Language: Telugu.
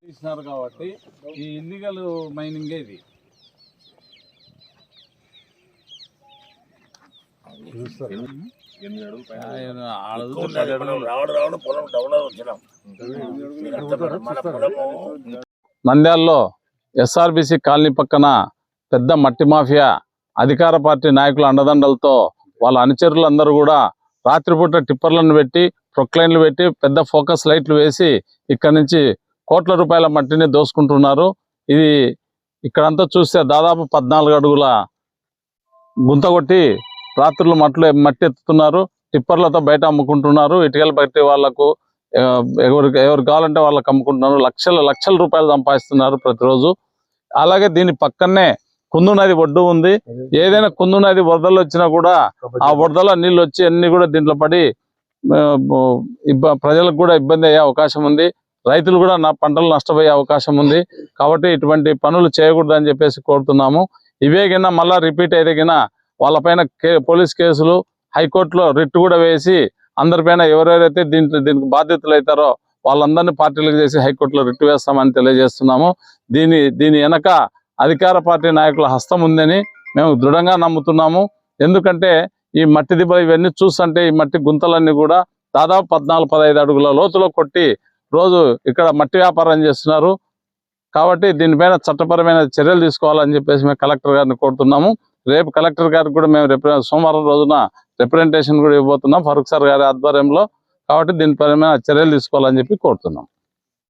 తీసినారు కాబట్టి ఈ ఇల్లీగల్ మైనింగ్ ఇది. నంద్యాలలో ఎస్ఆర్బిసి కాలనీ పక్కన పెద్ద మట్టి మాఫియా అధికార పార్టీ నాయకుల అండదండలతో వాళ్ళ అనుచరులందరూ కూడా రాత్రిపూట టిప్పర్లను పెట్టి ప్రొక్లైన్లు పెట్టి పెద్ద ఫోకస్ లైట్లు వేసి ఇక్కడ నుంచి కోట్ల రూపాయల మట్టిని దోసుకుంటున్నారు. ఇది ఇక్కడంతా చూస్తే దాదాపు పద్నాలుగు అడుగుల గుంత కొట్టి రాత్రులు మట్లు మట్టి ఎత్తుతున్నారు. టిప్పర్లతో బయట అమ్ముకుంటున్నారు. ఇటుకలు బట్టి వాళ్ళకు ఎవరికి ఎవరు కావాలంటే వాళ్ళకి అమ్ముకుంటున్నారు. లక్షల లక్షల రూపాయలు సంపాదిస్తున్నారు ప్రతిరోజు. అలాగే దీని పక్కనే కుందు నది ఒడ్డు ఉంది. ఏదైనా కుందు నది వరదలు వచ్చినా కూడా ఆ వరదల నీళ్ళు వచ్చి అన్ని కూడా దీంట్లో పడి ప్రజలకు కూడా ఇబ్బంది అయ్యే అవకాశం ఉంది. రైతులు కూడా నా పంటలు నష్టపోయే అవకాశం ఉంది. కాబట్టి ఇటువంటి పనులు చేయకూడదు అని చెప్పేసి కోరుతున్నాము. ఇవే గిన మళ్ళా రిపీట్ అయితే గిన వాళ్ళపైన కే పోలీస్ కేసులు హైకోర్టులో రిట్ కూడా వేసి అందరిపైన ఎవరెవరైతే దీంట్లో దీనికి బాధ్యతలు అవుతారో వాళ్ళందరినీ పార్టీలకు చేసి హైకోర్టులో రిట్ వేస్తామని తెలియజేస్తున్నాము. దీని దీని వెనక అధికార పార్టీ నాయకుల హస్తం ఉందని మేము దృఢంగా నమ్ముతున్నాము. ఎందుకంటే ఈ మట్టి దిబ్బ ఇవన్నీ చూస్తుంటే ఈ మట్టి గుంతలన్నీ కూడా దాదాపు పద్నాలుగు పదహైదు అడుగుల లోతులో కొట్టి రోజు ఇక్కడ మట్టి వ్యాపారం చేస్తున్నారు. కాబట్టి దీనిపైన చట్టపరమైన చర్యలు తీసుకోవాలని చెప్పేసి మేము కలెక్టర్ గారిని కోరుతున్నాము. రేపు కలెక్టర్ గారికి కూడా మేము సోమవారం రోజున రిప్రజెంటేషన్ కూడా ఇవ్వబోతున్నాం ఫరూక్ సార్ గారి ఆధ్వర్యంలో. కాబట్టి దీనిపైన చర్యలు తీసుకోవాలని చెప్పి కోరుతున్నాం.